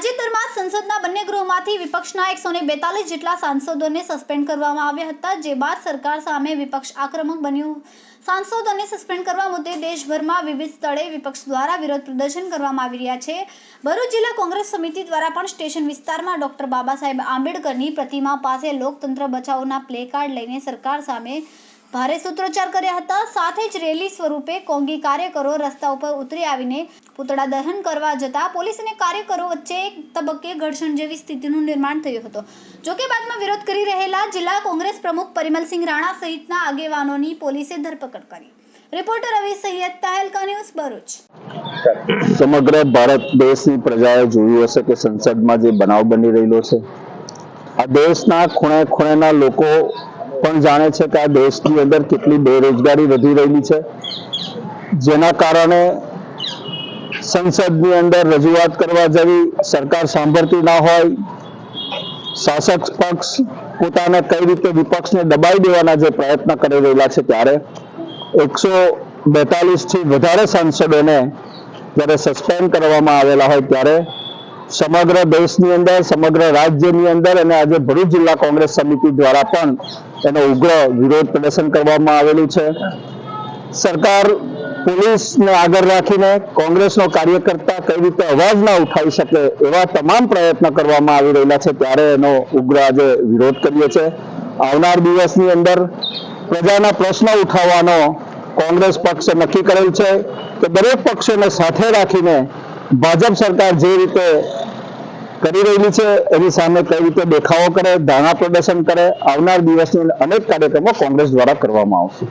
સંસદના બંને ગૃહમાંથી વિપક્ષના એકસો ને બેતાલીસ જેટલા સાંસદોને સસ્પેન્ડ કરવામાં આવ્યા હતા, જે બાદ સરકાર સામે વિપક્ષ આક્રમક બન્યું. સાંસદોને સસ્પેન્ડ કરવા મુદ્દે દેશભરમાં વિવિધ સ્થળે વિપક્ષ દ્વારા વિરોધ પ્રદર્શન કરવામાં આવી રહ્યા છે. ભરૂચ જિલ્લા કોંગ્રેસ સમિતિ દ્વારા પણ સ્ટેશન વિસ્તારમાં ડોક્ટર બાબા સાહેબ આંબેડકરની પ્રતિમા પાસે લોકતંત્ર બચાવોના પ્લે કાર્ડ લઈને સરકાર સામે ભારે સૂત્રોચ્ચાર કર્યા હતા. સાથે જ રેલી સ્વરૂપે કોંગી કાર્યકરો રસ્તા ઉપર ઉતરી આવીને પૂતળા દહન કરવા જતા પોલીસ અને કાર્યકરો વચ્ચે એક તબક્કે ઘર્ષણ જેવી સ્થિતિનું નિર્માણ થયું હતું. જોકે બાદમાં વિરોધ કરી રહેલા જિલ્લા કોંગ્રેસ પ્રમુખ પરિમલસિંહ રાણા સહિતના આગેવાનોની પોલીસે ધરપકડ કરી. Reporter Ravi Sayed Tehelka news Bharuch. સમગ્ર ભારત દેશની પ્રજાએ જોયું હશે કે સંસદમાં જે બનાવ બની રહેલો છે. આ દેશના ખૂણે ખૂણેના લોકો પણ જાણે છે કે આ દેશની અંદર કેટલી બેરોજગારી વધી રહેલી છે. જેના કારણે સંસદની અંદર રજૂઆત કરવા જેવી સરકાર સાંભળતી ના હોય, શાસક પક્ષ પોતાને કઈ રીતે વિપક્ષને દબાઈ દેવાના જે પ્રયત્ન કરી રહેલા છે ત્યારે એકસો બેતાલીસથી વધારે સાંસદોને જ્યારે સસ્પેન્ડ કરવામાં આવેલા હોય ત્યારે સમગ્ર દેશની અંદર, સમગ્ર રાજ્યની અંદર અને આજે ભરૂચ જિલ્લા કોંગ્રેસ સમિતિ દ્વારા પણ એનો ઉગ્ર વિરોધ પ્રદર્શન કરવામાં આવેલું છે. સરકાર પોલીસને આગળ રાખીને કોંગ્રેસનો કાર્યકર્તા કઈ રીતે અવાજ ના ઉઠાવી શકે એવા તમામ પ્રયત્ન કરવામાં આવી રહેલા છે ત્યારે એનો ઉગ્ર આજે વિરોધ કરીએ છે. આવનાર દિવસની અંદર પ્રજાના પ્રશ્ન ઉઠાવવાનો કોંગ્રેસ પક્ષે નક્કી કરેલ છે કે દરેક પક્ષોને સાથે રાખીને ભાજપ સરકાર જે રીતે કરી રહેલી છે. એની સામે કઈ રીતે દેખાવો કરે ધારણા પ્રદર્શન કરે, આવનાર દિવસની અનેક કાર્યક્રમો કોંગ્રેસ દ્વારા કરવામાં આવશે.